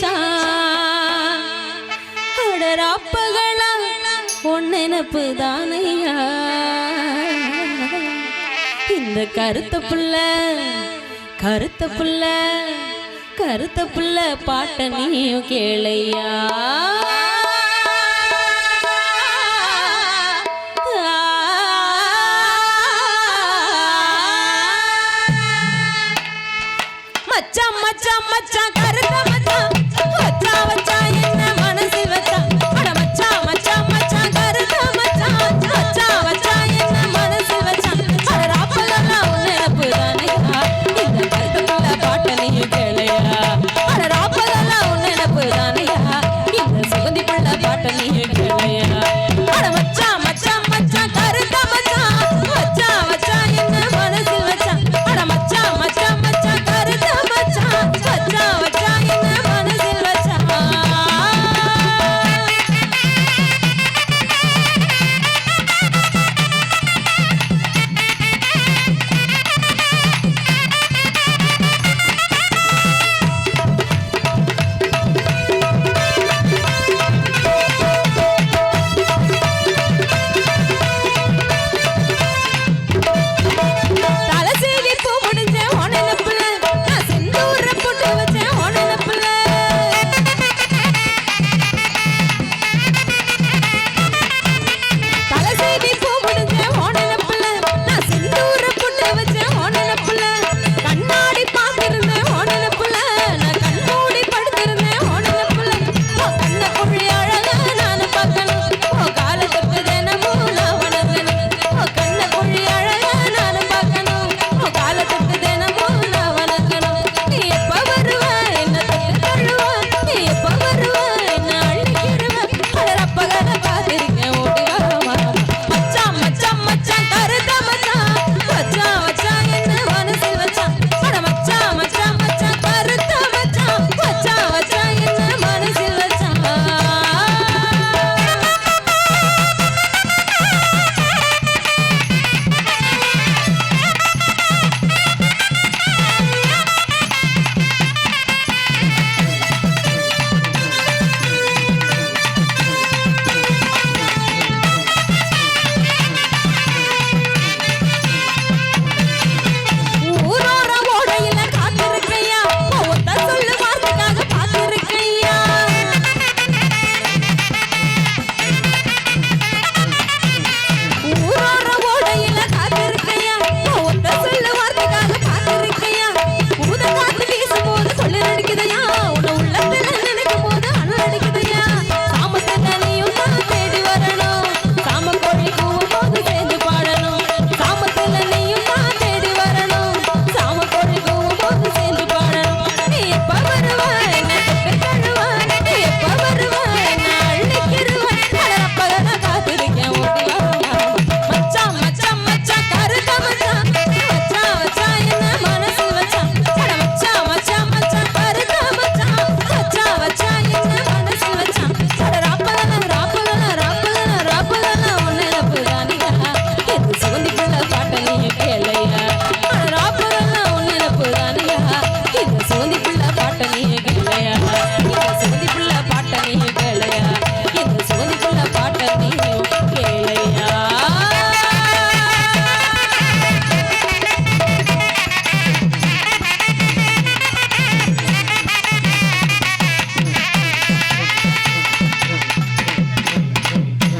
மனசில் வச்சா அடராப்பகளா ஒன்னெனப்பு தானையா? இந்த கருத்த புள்ள கருத்த புள்ள கருத்த புள்ள பாட்ட நீயும் கேளையா?